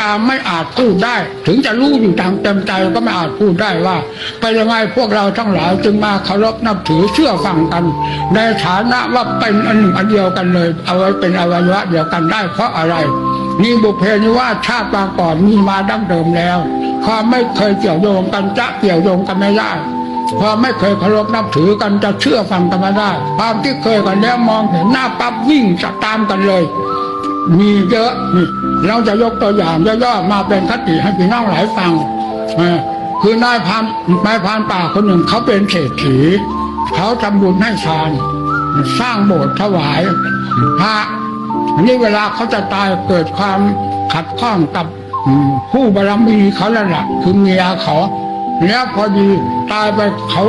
ตามไม่อาจพูดได้ ถึงจะรู้อยู่ทางเต็มใจก็ไม่อาจพูดได้ว่าไปยังไงพวกเราทั้งหลายจึงมาเคารพนับถือเชื่อฟังกัน ในฐานะว่าเป็นอันหนึ่งอันเดียวกันเลย เอาไว้เป็นอวัยวะเดียวกันได้ เพราะอะไรนี่บุพเพนิวาชาติปางก่อนมีมาดั้งเดิมแล้วความไม่เคยเกี่ยวโยงกันจะเกี่ยวโยงกันไม่ได้ความไม่เคยเคารพนับถือกันจะเชื่อฟังกันไม่ได้ความที่เคยกันแล้วมองเห็นหน้าปั๊บวิ่งจะตามกันเลย มีเยอะนี่เราจะยกตัวอย่างย่อๆมาเป็นคติให้พี่น้องหลายฟังคือนายพานนายพานป่าคนหนึ่งเขาเป็นเศรษฐีเขาทำบุญให้ทาน สร้างโบสถ์ถวายพระนี่เวลาเขาจะตายเกิดความขัดข้องกับผู้บารมีเขาแล้วล่ะคือเมียเขาแล้วพอดีตายไปเขา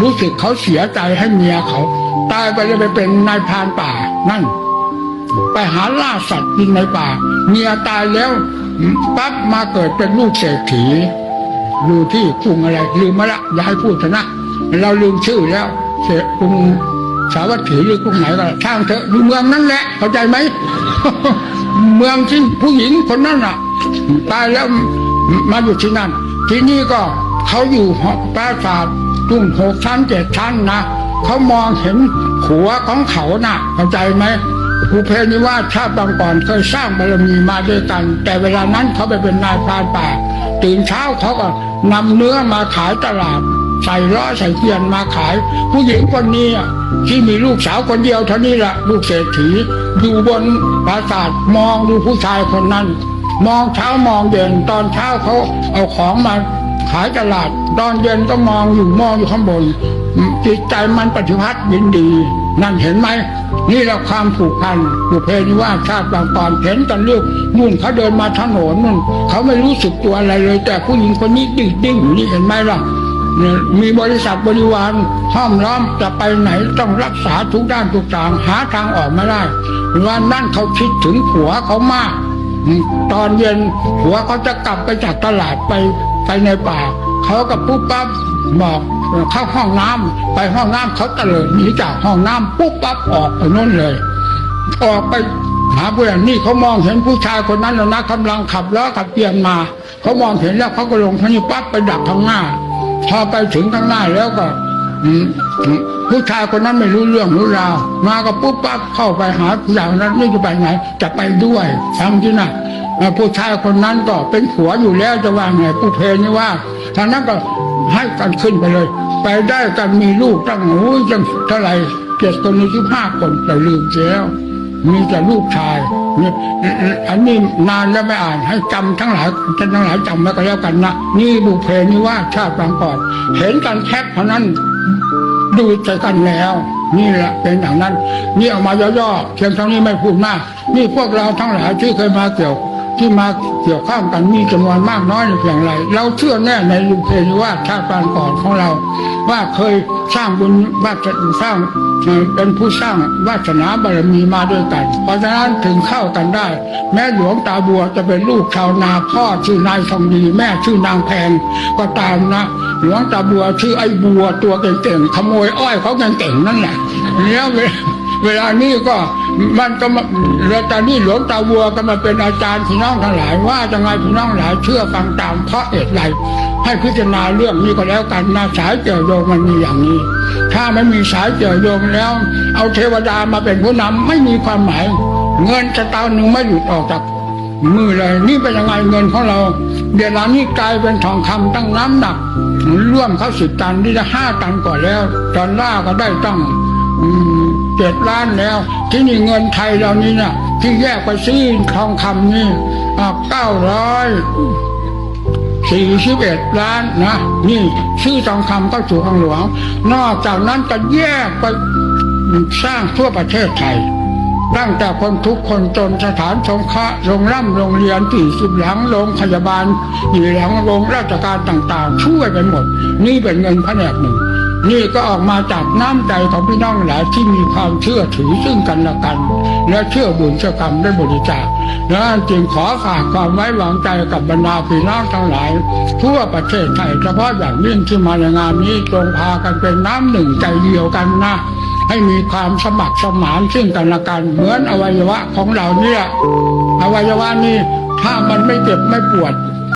รู้สึกเขาเสียใจให้เมียเขา ตายไปเลยไปเป็นนายพานป่านั่น ไปหาล่าสัตว์กินในป่า เมียตายแล้วปั๊บมาเกิดเป็นลูกเศรษฐีอยู่ที่กรุงอะไร ลืมมาละอย่าให้พูดนะ เราลืมชื่อแล้วเสกรุงสาวัตถีหรือกรุงไหนก็ช่างเถอะอยู่เมืองนั้นแหละ เข้าใจไหมเมืองที่ผู้หญิงคนนั้นอะ ตายแล้วมาอยู่ที่นั่น ที่นี่ก็เขาอยู่หอปราสาทตุ้งหกชั้นเจ็ดชั้นนะเขามองเห็นหัวของเขาน่ะ เข้าใจไหม ภูเพนิวาสชาติบางก่อนเคยสร้างบารมีมาด้วยกัน แต่เวลานั้นเขาไปเป็นนายพรานป่าตื่นเช้าเขาก็นำเนื้อมาขายตลาด ใส่ล้อใส่เกียนมาขาย ผู้หญิงคนนี้อะที่มีลูกสาวคนเดียวเท่านี้แหละลูกเศรษฐีอยู่บนปราสาทมองดูผู้ชายคนนั้น มองเช้ามองเย็นตอนเช้าเขาเอาของมาขายตลาดตอนเย็นก็มองอยู่มองอยู่ข้างบน จิตใจมันปฏิพัทธ์ยินดี นั่นเห็นไหม นี่แหละความผูกพันผูกเพนิว่าชาติบางตอนเห็นตอนเลือกนู่นเขาเดินมาถนนนู่นเขาไม่รู้สึกตัวอะไรเลย แต่ผู้หญิงคนนี้ดิ้งดิ้งอยู่นี่เห็นไหมล่ะเนี่ยมีบริษัทบริวารห้อมล้อมจะไปไหนต้องรักษาทุกด้านทุกทางหาทางออกไม่ได้วันนั้นเขาคิดถึงผัวเขามาก ตอนเย็นผัวเขาจะกลับไปจากตลาดไปไปในป่า เขาก็ปุ๊บปั๊บ บอกเข้าห้องน้ำไปห้องน้ำเขาตะเลิดหนีจากห้องน้ำปุ๊บปั๊บออกไปโน่นเลย ออกไปหาเพื่อนนี่เขามองเห็นผู้ชายคนนั้นแล้วนะกำลังขับล้อขับเกียนมาเขามองเห็นแล้วเขาก็ลงทางนี้ปั๊บไปดักข้างหน้า พอไปถึงข้างหน้าแล้วก็ผู้ชายคนนั้นไม่รู้เรื่องรู้ราวมาก็ปุ๊บปั๊บเข้าไปหาผู้ชายคนนั้นนี่จะไปไหน จะไปด้วยทำที่น่ะเอ่อผู้ชายคนนั้นก็เป็นผัวอยู่แล้วจะว่าไงผู้เพนี่ว่า ทางนั้นก็ให้กันขึ้นไปเลย ไปได้กันมีลูกตั้งโอ้ยจังเท่าไหร่เจ็ดคนหรือสิบห้าคนแต่ลืมเสียแล้วมีแต่ลูกชายนี่อันนี้นานแล้วไม่อ่านให้จำทั้งหลายท่านทั้งหลายจำไว้ก็แล้วกันนะนี่บุเพนิว่าชาติบางก่อน เห็นกันแคบเท่านั้นดูใจกันแล้ว นี่แหละเป็นอย่างนั้น นี่เอามาย่อๆเพียงเท่านี้ไม่พูดมาก นี่พวกเราทั้งหลายที่เคยมาเกี่ยว ที่มาเกี่ยวข้องกันมีจำนวนมากน้อยเพียงไร เราเชื่อแน่ในลุงเพนว่าชาติปางก่อนของเรา ว่าเคยสร้างบุญวาสนาสร้างเป็นผู้สร้างวาสนาบารมีมาด้วยกัน เพราะฉะนั้นถึงเข้ากันได้ แม่หลวงตาบัวจะเป็นลูกชาวนาพ่อชื่อนายทองดีแม่ชื่อนางแพงก็ตามนะหลวงตาบัวชื่อไอ้บัวตัวเก่งๆขโมยอ้อยเขาเก่งๆนั่นแหละแล้วเวลาเวลานี้ก็ มันก็มาแล้วตอนนี้หลวงตาบัวก็มาเป็นอาจารย์พี่น้องทั้งหลาย ว่าจะไงพี่น้องหลายเชื่อฟังตามเพราะเหตุไรให้พิจารณาเรื่องนี้ก็แล้วกันนะสายเกี่ยวโยงมันมีอย่างนี้ ถ้าไม่มีสายเกี่ยวโยงแล้ว เอาเทวดามาเป็นผู้นำไม่มีความหมาย เงินจะตาหนึ่งไม่หลุดออกจากมือเลยนี่เป็นยังไงเงินของเรา เดี๋ยวนี้กลายเป็นทองคำตั้งน้ำหนักร่วมเขาสิบตันที่จะห้าตันกว่าแล้วตอนล่าก็ได้ตั้งอืม เจ็ดล้านแล้ว ที่นี่เงินไทยเรานี่นะที่แยกไปซื้อทองคำนี่เก้าร้อยสี่สิบเอ็ดล้านนะ นี่ซื้อทองคำเข้าสู่ข้างหลวง นอกจากนั้นก็แยกไปสร้างทั่วประเทศไทยตั้งแต่คนทุกคนจนสถานสงเคราะห์โรงร่ำโรงเรียนสี่สิบหลังโรงพยาบาลอยู่หลังโรงราชการต่างๆ ช่วยไปหมด นี่เป็นเงินแผนกหนึ่ง นี่ก็ออกมาจากน้ำใจของพี่น้องหลายที่มีความเชื่อถือซึ่งกันและกัน และเชื่อบุญเชื่อกรรมได้บริจาคดังนั้นจึงขอฝากความไว้วางใจกับบรรดาพี่น้องทั้งหลาย ทั่วประเทศไทยเฉพาะอย่างยิ่งที่มาในงานนี้จงพากันเป็นน้ำหนึ่งใจเดียวกันนะให้มีความสมัครสมานซึ่งกันและกันเหมือนอวัยวะของเราเนี่ยอวัยวะนี้ถ้ามันไม่เจ็บไม่ปวด